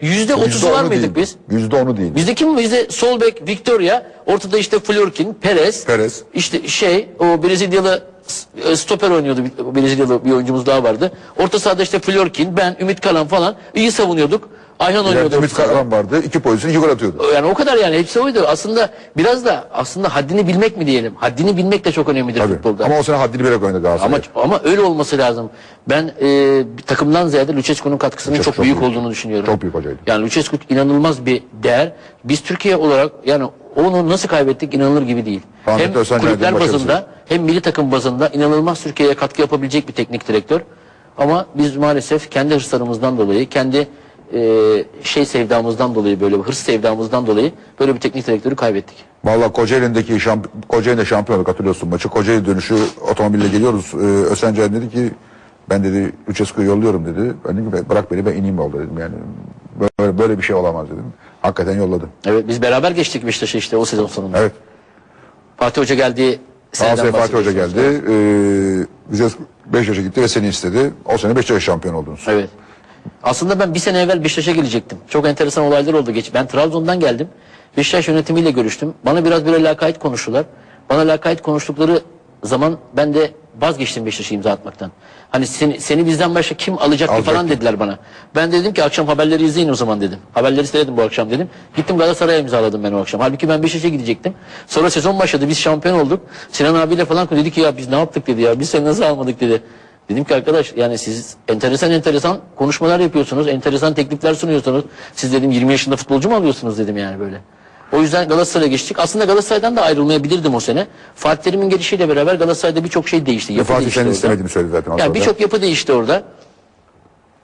yüzde otuzu var mıydık biz? Yüzde onu değil. Bizde kim? Bizde sol bek Victoria, ortada işte Florkin, Perez. Perez. İşte şey o Brezilyalı stoper oynuyordu. Brezilyalı bir oyuncumuz daha vardı. Orta sahada işte Florkin, ben, Ümit Kalan falan iyi savunuyorduk. Ayhan oynuyordu. Ümit orta sahada. Karaman vardı. iki pozisyon iki gol atıyordu. Yani o kadar yani hepsi oydu. Aslında biraz da aslında haddini bilmek mi diyelim? Haddini bilmek de çok önemlidir Tabii. futbolda. Ama o sene haddini bilerek oynadı Galatasaray. Ama ama öyle olması lazım. Ben e, bir takımdan ziyade Lucescu'nun katkısının Lucescu çok, çok büyük büyük. olduğunu düşünüyorum. Çok büyük hocaydı. Yani Lucescu inanılmaz bir değer. Biz Türkiye olarak yani onu nasıl kaybettik inanılır gibi değil. Rahmetli hem Özcan kulüpler bazında hem milli takım bazında inanılmaz Türkiye'ye katkı yapabilecek bir teknik direktör. Ama biz maalesef kendi hırslarımızdan dolayı, kendi e, şey sevdamızdan dolayı böyle bir hırs sevdamızdan dolayı böyle bir teknik direktörü kaybettik. Valla Kocaeli'ndeki şamp Kocaeli'nde şampiyonluk hatırlıyorsun maçı. Kocaeli dönüşü otomobille geliyoruz. Ee, Caner dedi ki ben dedi Lucescu'yu yolluyorum dedi. Ben dedim ki bırak beni ben ineyim yolda dedim. Yani böyle, böyle bir şey olamaz dedim. Hakikaten yolladı. Evet biz beraber geçtik Beşiktaş'a işte o sezon sonunda. Evet. Fatih Hoca geldiği seneden Galatasaray Fatih Hoca geldi. Ee, Lucescu Beşiktaş'a gitti ve seni istedi. O sene Beşiktaş şampiyon oldunuz. Evet. Aslında ben bir sene evvel Beşiktaş'a gelecektim. Çok enteresan olaylar oldu. Geç. Ben Trabzon'dan geldim. Beşiktaş yönetimiyle görüştüm. Bana biraz böyle lakayt konuştular. Bana lakayt konuştukları zaman ben de vazgeçtim Beşiktaş'a imza atmaktan. Hani seni, seni bizden başka kim Alacaktı. falan dediler bana. Ben de dedim ki akşam haberleri izleyin o zaman dedim. Haberleri seyredin bu akşam dedim. Gittim Galatasaray'a imzaladım ben o akşam. Halbuki ben Beşiktaş'a gidecektim. Sonra sezon başladı. Biz şampiyon olduk. Sinan abiyle falan dedi ki ya biz ne yaptık dedi ya. Biz seni nasıl almadık dedi. Dedim ki arkadaş yani siz enteresan enteresan konuşmalar yapıyorsunuz. Enteresan teklifler sunuyorsunuz. Siz dedim 20 yaşında futbolcu mu alıyorsunuz dedim yani böyle. O yüzden Galatasaray'a geçtik. Aslında Galatasaray'dan da ayrılmayabilirdim o sene. Fatih Terim'in gelişiyle beraber Galatasaray'da birçok şey değişti. Yapı Fatih değişti orada. istemediğini söyledi zaten. Yani birçok yapı değişti orada.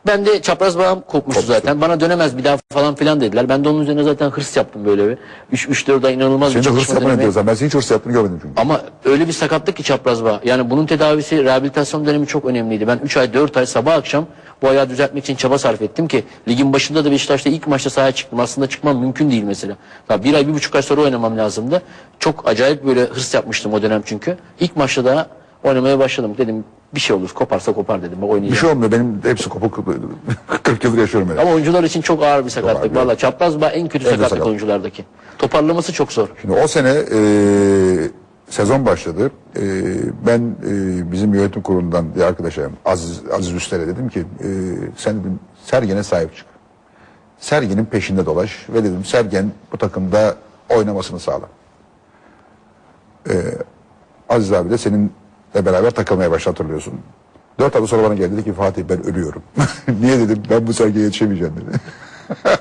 Ben de çapraz bağım kopmuştu zaten. Bana dönemez bir daha falan filan dediler. Ben de onun üzerine zaten hırs yaptım böyle bir. 3-4 ay inanılmaz Senin bir hırs çalışma yapmanı dönemi. diyorsan ben senin hiç hırs yaptığını görmedim çünkü. Ama öyle bir sakatlık ki çapraz bağ. Yani bunun tedavisi, rehabilitasyon dönemi çok önemliydi. Ben 3 ay 4 ay sabah akşam bu ayağı düzeltmek için çaba sarf ettim ki ligin başında da Beşiktaş'ta ilk maçta sahaya çıktım. Aslında çıkmam mümkün değil mesela. Daha bir ay bir buçuk ay sonra oynamam lazımdı. Çok acayip böyle hırs yapmıştım o dönem çünkü. İlk maçta da oynamaya başladım. Dedim bir şey olur koparsa kopar dedim. Ben oynayacağım. Bir şey olmuyor benim hepsi kopuk 40 yıldır yaşıyorum öyle. Ama oyuncular için çok ağır bir sakatlık. Valla çapraz bağ en kötü En sakatlık sakat. oyunculardaki. Toparlaması çok zor. Şimdi o sene e, sezon başladı. E, ben e, bizim yönetim kurulundan bir arkadaşa Aziz, Aziz Üster'e dedim ki e, sen Sergen'e sahip çık. Sergen'in peşinde dolaş ve dedim Sergen bu takımda oynamasını sağla. E, Aziz abi de seninle beraber takılmaya başladı hatırlıyorsun. Dört hafta sonra bana geldi dedi ki Fatih ben ölüyorum. Niye dedim ben bu Sergen'e yetişemeyeceğim dedi.